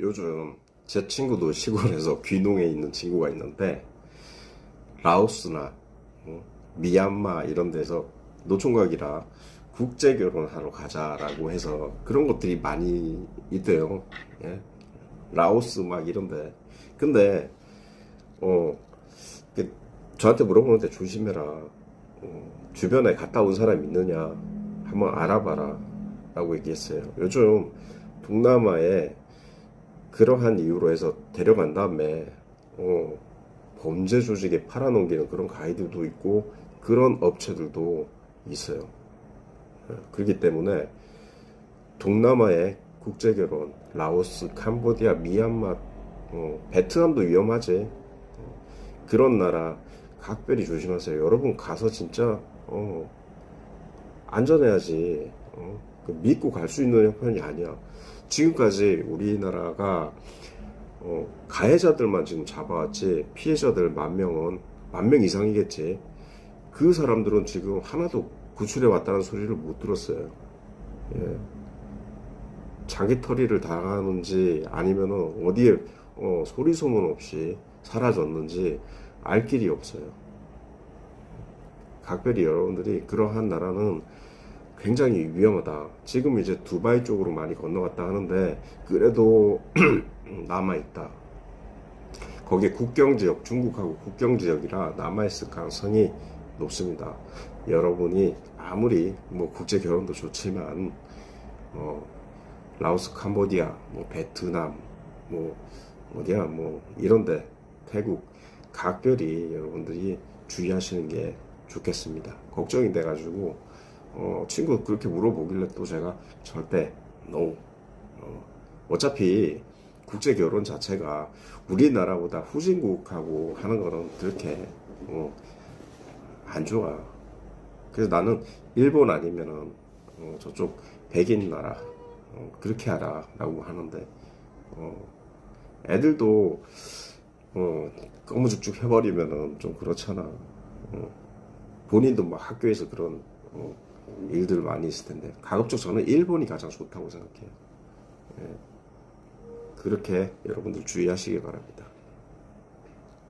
요즘 제 친구도 시골에서 귀농에 있는 친구가 있는데 라오스나 어, 미얀마 이런 데서 노총각이라 국제 결혼하러 가자라고 해서 그런 것들이 많이 있대요. 예? 라오스 막 이런데 근데 어그 저한테 물어보는데 조심해라. 어, 주변에 갔다 온 사람 있느냐 한번 알아봐라 라고 얘기했어요. 요즘 동남아에 그러한 이유로 해서 데려간 다음에 어, 범죄 조직에 팔아넘기는 그런 가이드도 있고 그런 업체들도 있어요. 예, 그렇기 때문에 동남아의 국제 결혼, 라오스, 캄보디아, 미얀마, 어, 베트남도 위험하지. 어, 그런 나라 각별히 조심하세요. 여러분 가서 진짜 어, 안전해야지. 어, 그 믿고 갈 수 있는 형편이 아니야. 지금까지 우리나라가 어, 가해자들만 지금 잡아왔지 피해자들 만 명은 만 명 이상이겠지. 그 사람들은 지금 하나도 구출해 왔다는 소리를 못 들었어요. 예. 자기 털이를 당하는지 아니면은 어디에 어, 소리 소문 없이 사라졌는지 알 길이 없어요. 각별히 여러분들이 그러한 나라는 굉장히 위험하다. 지금 이제 두바이 쪽으로 많이 건너갔다 하는데 그래도 남아 있다. 거기에 국경 지역, 중국하고 국경 지역이라 남아 있을 가능성이 높습니다. 여러분이 아무리 뭐 국제 결혼도 좋지만 어, 라오스, 캄보디아, 뭐 베트남, 뭐 어디야, 뭐 이런데 태국 각별히 여러분들이 주의하시는 게 좋겠습니다. 걱정이 돼가지고 어, 친구 그렇게 물어보길래 또 제가 절대 no. 어, 어차피 국제 결혼 자체가 우리나라보다 후진국하고 하는 거는 그렇게 어, 안 좋아. 그래서 나는 일본 아니면은 어, 저쪽 백인 나라 어, 그렇게 하라라고 하는데 어, 애들도 어, 거무죽죽 해버리면은 좀 그렇잖아. 어, 본인도 막 학교에서 그런 어, 일들 많이 있을 텐데 가급적 저는 일본이 가장 좋다고 생각해요. 예. 그렇게 여러분들 주의하시기 바랍니다.